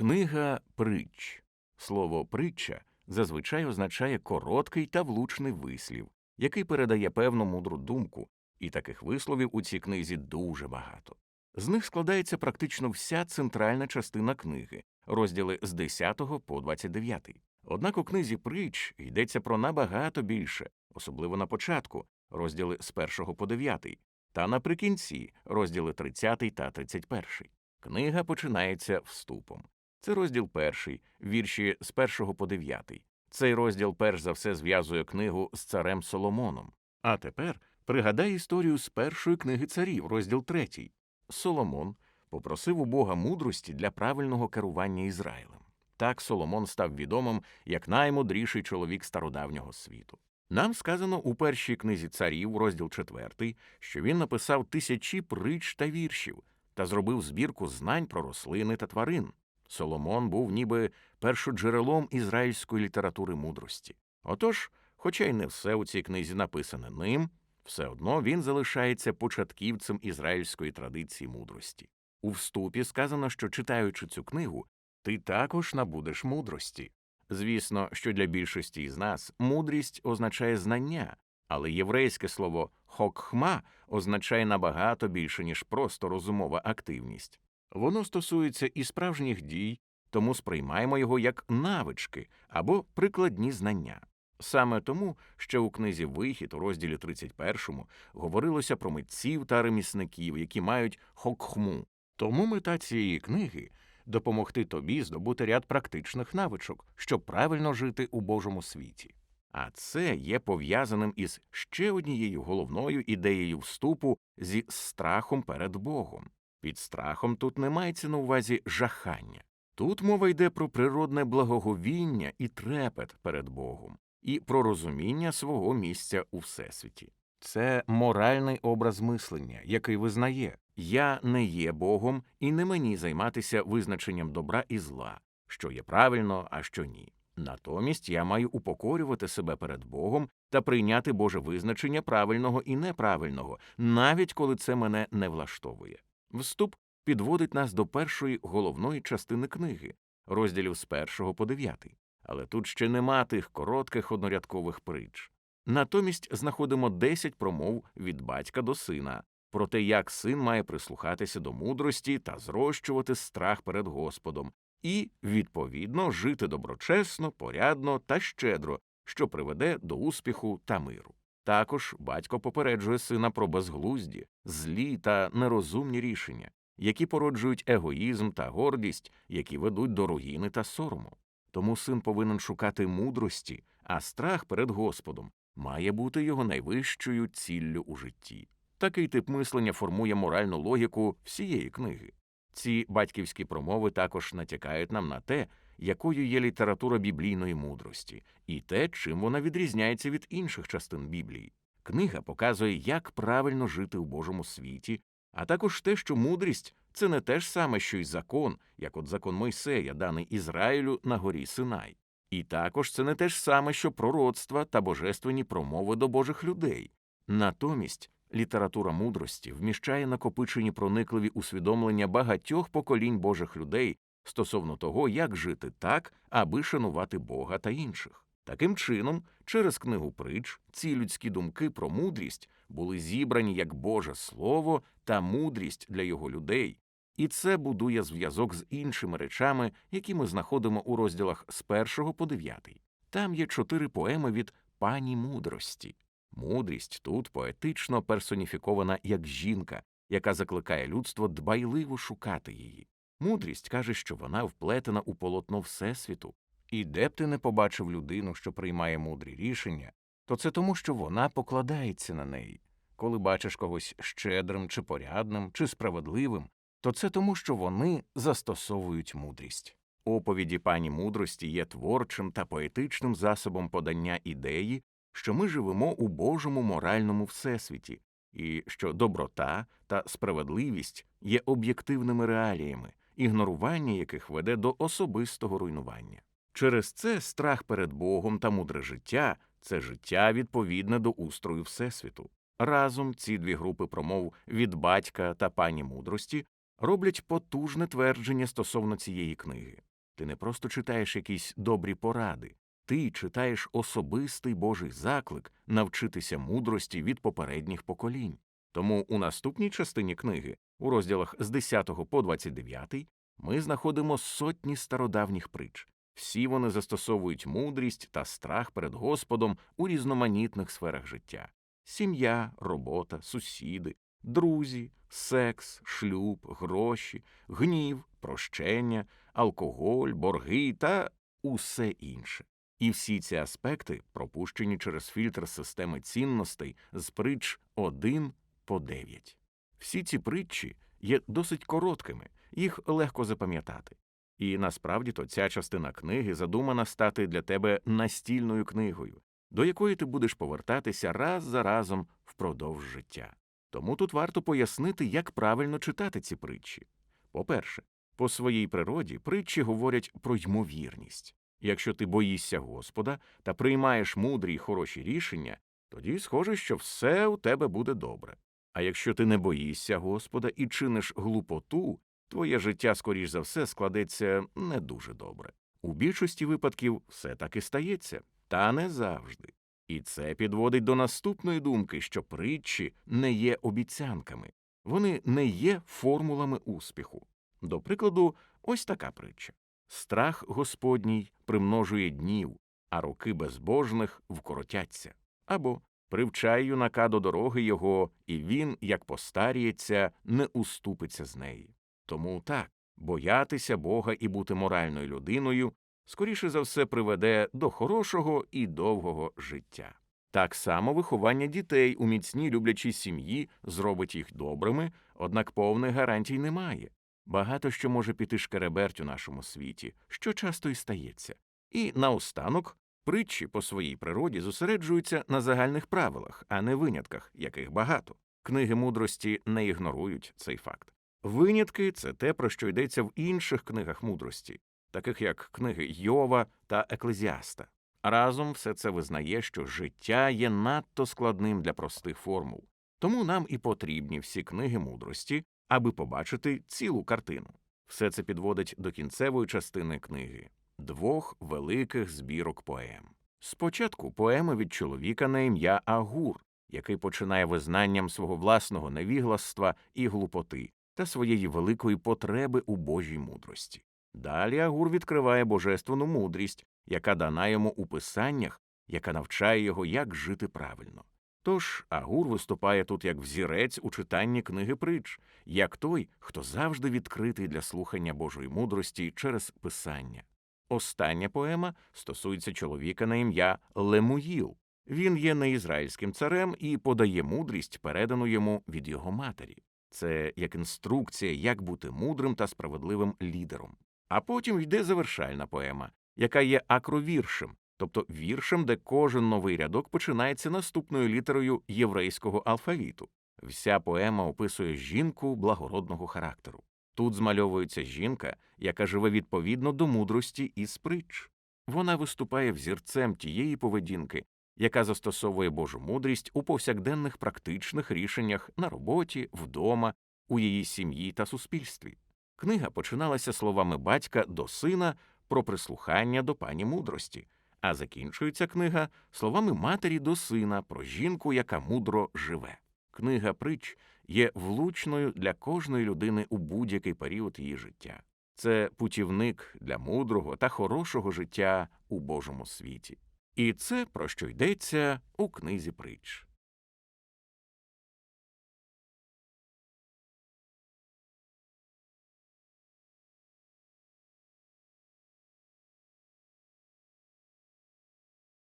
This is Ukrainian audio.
Книга притч. Слово притча зазвичай означає короткий та влучний вислів, який передає певну мудру думку, і таких висловів у цій книзі дуже багато. З них складається практично вся центральна частина книги, розділи з 10 по 29. Однак у книзі притч йдеться про набагато більше, особливо на початку, розділи з 1 по 9, та наприкінці, розділи 30 та 31. Книга починається вступом. Це розділ перший, вірші з першого по дев'ятий. Цей розділ перш за все зв'язує книгу з царем Соломоном. А тепер пригадай історію з першої книги царів, розділ третій. Соломон попросив у Бога мудрості для правильного керування Ізраїлем. Так Соломон став відомим як наймудріший чоловік стародавнього світу. Нам сказано у першій книзі царів, розділ четвертий, що він написав тисячі притч та віршів та зробив збірку знань про рослини та тварин. Соломон був ніби першоджерелом ізраїльської літератури мудрості. Отож, хоча й не все у цій книзі написане ним, все одно він залишається початківцем ізраїльської традиції мудрості. У вступі сказано, що читаючи цю книгу, ти також набудеш мудрості. Звісно, що для більшості із нас мудрість означає знання, але єврейське слово хокхма означає набагато більше, ніж просто розумова активність. Воно стосується і справжніх дій, тому сприймаємо його як навички або прикладні знання. Саме тому, що у книзі Вихід у розділі 31 говорилося про митців та ремісників, які мають хокхму. Тому мета цієї книги допомогти тобі здобути ряд практичних навичок, щоб правильно жити у Божому світі. А це є пов'язаним із ще однією головною ідеєю вступу зі страхом перед Богом. Під страхом тут не мається на увазі жахання. Тут мова йде про природне благоговіння і трепет перед Богом, і про розуміння свого місця у всесвіті. Це моральний образ мислення, який визнає я не є Богом і не мені займатися визначенням добра і зла, що є правильно, а що ні. Натомість я маю упокорювати себе перед Богом та прийняти Боже визначення правильного і неправильного, навіть коли це мене не влаштовує. Вступ підводить нас до першої головної частини книги, розділів з першого по дев'ятий. Але тут ще нема тих коротких однорядкових притч. Натомість знаходимо десять промов від батька до сина про те, як син має прислухатися до мудрості та зрощувати страх перед Господом, і, відповідно, жити доброчесно, порядно та щедро, що приведе до успіху та миру. Також батько попереджує сина про безглузді, злі та нерозумні рішення, які породжують егоїзм та гордість, які ведуть до руїни та сорому. Тому син повинен шукати мудрості, а страх перед Господом має бути його найвищою ціллю у житті. Такий тип мислення формує моральну логіку всієї книги. Ці батьківські промови також натякають нам на те, якою є література біблійної мудрості, і те, чим вона відрізняється від інших частин Біблії. Книга показує, як правильно жити у Божому світі, а також те, що мудрість це не те ж саме, що й закон, як от закон Мойсея, даний Ізраїлю на горі Синай. І також це не те ж саме, що пророцтва та божественні промови до Божих людей. Натомість література мудрості вміщає накопичені проникливі усвідомлення багатьох поколінь Божих людей стосовно того, як жити так, аби шанувати Бога та інших. Таким чином, через книгу притч ці людські думки про мудрість були зібрані як Боже Слово та мудрість для його людей, і це будує зв'язок з іншими речами, які ми знаходимо у розділах з першого по дев'ятий. Там є чотири поеми від пані мудрості. Мудрість тут поетично персоніфікована як жінка, яка закликає людство дбайливо шукати її. Мудрість каже, що вона вплетена у полотно Всесвіту, і де б ти не побачив людину, що приймає мудрі рішення, то це тому, що вона покладається на неї. Коли бачиш когось щедрим, чи порядним, чи справедливим, то це тому, що вони застосовують мудрість. Оповіді пані мудрості є творчим та поетичним засобом подання ідеї, що ми живемо у Божому моральному всесвіті, і що доброта та справедливість є об'єктивними реаліями, ігнорування яких веде до особистого руйнування. Через це страх перед Богом та мудре життя це життя відповідне до устрою Всесвіту. Разом ці дві групи промов від батька та пані мудрості роблять потужне твердження стосовно цієї книги. Ти не просто читаєш якісь добрі поради, ти читаєш особистий Божий заклик навчитися мудрості від попередніх поколінь. Тому у наступній частині книги, у розділах з 10 по 29, ми знаходимо сотні стародавніх притч. Всі вони застосовують мудрість та страх перед Господом у різноманітних сферах життя сім'я, робота, сусіди, друзі, секс, шлюб, гроші, гнів, прощення, алкоголь, борги та усе інше. І всі ці аспекти пропущені через фільтр системи цінностей з притч 1 по 9. Всі ці притчі є досить короткими, їх легко запам'ятати. І насправді то ця частина книги задумана стати для тебе настільною книгою, до якої ти будеш повертатися раз за разом впродовж життя. Тому тут варто пояснити, як правильно читати ці притчі. По-перше, по своїй природі притчі говорять про ймовірність. Якщо ти боїшся Господа та приймаєш мудрі й хороші рішення, тоді схоже, що все у тебе буде добре. А якщо ти не боїшся Господа і чиниш глупоту, твоє життя, скоріш за все, складеться не дуже добре. У більшості випадків все так і стається, та не завжди. І це підводить до наступної думки, що притчі не є обіцянками, вони не є формулами успіху. До прикладу, ось така притча Страх Господній примножує днів, а роки безбожних вкоротяться. Або привчай юнака до дороги його, і він, як постаріється, не уступиться з неї. Тому так, боятися Бога і бути моральною людиною скоріше за все приведе до хорошого і довгого життя. Так само виховання дітей у міцній люблячій сім'ї зробить їх добрими, однак повних гарантій немає. Багато що може піти шкереберть у нашому світі, що часто і стається. І наостанок притчі по своїй природі зосереджуються на загальних правилах, а не винятках, яких багато. Книги мудрості не ігнорують цей факт. Винятки це те, про що йдеться в інших книгах мудрості, таких як книги Йова та Еклезіаста. Разом все це визнає, що життя є надто складним для простих формул, тому нам і потрібні всі книги мудрості, аби побачити цілу картину. Все це підводить до кінцевої частини книги двох великих збірок поем. Спочатку поеми від чоловіка на ім'я Агур, який починає визнанням свого власного невігластва і глупоти та своєї великої потреби у Божій мудрості. Далі Агур відкриває божественну мудрість, яка дана йому у писаннях, яка навчає його, як жити правильно. Тож Агур виступає тут як взірець у читанні книги притч, як той, хто завжди відкритий для слухання Божої мудрості через писання. Остання поема стосується чоловіка на ім'я Лемуїл. Він є неізраїльським царем і подає мудрість, передану йому від його матері. Це як інструкція, як бути мудрим та справедливим лідером. А потім йде завершальна поема, яка є акровіршем, тобто віршем, де кожен новий рядок починається наступною літерою єврейського алфавіту. Вся поема описує жінку благородного характеру. Тут змальовується жінка, яка живе відповідно до мудрості і сприч. Вона виступає взірцем тієї поведінки, яка застосовує Божу мудрість у повсякденних практичних рішеннях на роботі, вдома, у її сім'ї та суспільстві. Книга починалася словами батька до сина про прислухання до пані мудрості, а закінчується книга словами матері до сина про жінку, яка мудро живе. Книга притч є влучною для кожної людини у будь-який період її життя. Це путівник для мудрого та хорошого життя у Божому світі. І це про що йдеться у книзі притч.